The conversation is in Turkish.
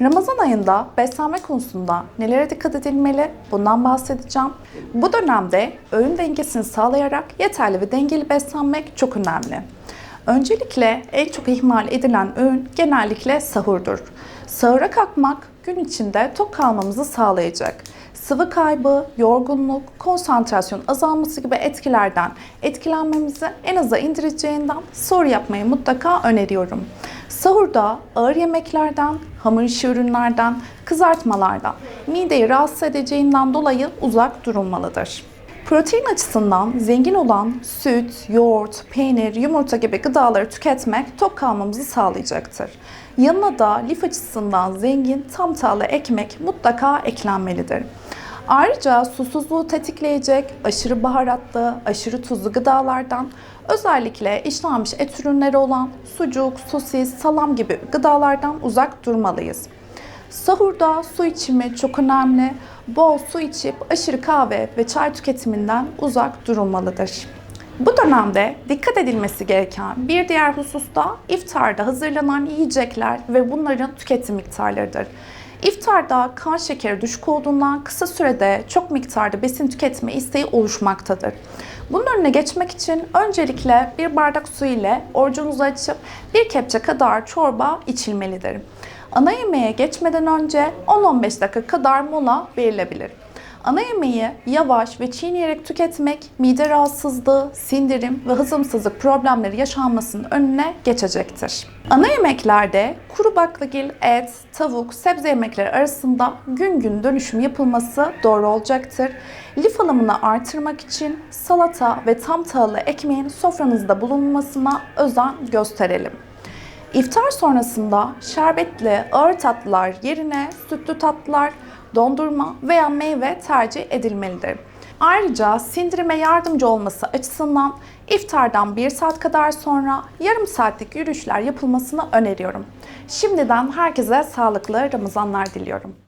Ramazan ayında beslenme konusunda nelere dikkat edilmeli bundan bahsedeceğim. Bu dönemde öğün dengesini sağlayarak yeterli ve dengeli beslenmek çok önemli. Öncelikle en çok ihmal edilen öğün genellikle sahurdur. Sahura kalkmak gün içinde tok kalmamızı sağlayacak. Sıvı kaybı, yorgunluk, konsantrasyon azalması gibi etkilerden etkilenmemizi en aza indireceğinden sahur yapmayı mutlaka öneriyorum. Sahurda ağır yemeklerden, hamur işi ürünlerden, kızartmalardan, mideyi rahatsız edeceğinden dolayı uzak durulmalıdır. Protein açısından zengin olan süt, yoğurt, peynir, yumurta gibi gıdaları tüketmek tok kalmamızı sağlayacaktır. Yanına da lif açısından zengin tam tahıllı ekmek mutlaka eklenmelidir. Ayrıca susuzluğu tetikleyecek aşırı baharatlı, aşırı tuzlu gıdalardan özellikle işlenmiş et ürünleri olan sucuk, sosis, salam gibi gıdalardan uzak durmalıyız. Sahurda su içimi çok önemli. Bol su içip aşırı kahve ve çay tüketiminden uzak durulmalıdır. Bu dönemde dikkat edilmesi gereken bir diğer husus da iftarda hazırlanan yiyecekler ve bunların tüketim miktarlarıdır. İftarda kan şekeri düşük olduğundan kısa sürede çok miktarda besin tüketme isteği oluşmaktadır. Bunun önüne geçmek için öncelikle bir bardak su ile orucunuzu açıp bir kepçe kadar çorba içilmelidir. Ana yemeğe geçmeden önce 10-15 dakika kadar mola verilebilir. Ana yemeği yavaş ve çiğneyerek tüketmek mide rahatsızlığı, sindirim ve hazımsızlık problemleri yaşanmasının önüne geçecektir. Ana yemeklerde kuru baklagil, et, tavuk, sebze yemekleri arasında gün gün dönüşüm yapılması doğru olacaktır. Lif alımını artırmak için salata ve tam tahıllı ekmeğin sofranızda bulunmasına özen gösterelim. İftar sonrasında şerbetli ağır tatlılar yerine sütlü tatlılar, dondurma veya meyve tercih edilmelidir. Ayrıca sindirime yardımcı olması açısından iftardan 1 saat kadar sonra yarım saatlik yürüyüşler yapılmasını öneriyorum. Şimdiden herkese sağlıklı Ramazanlar diliyorum.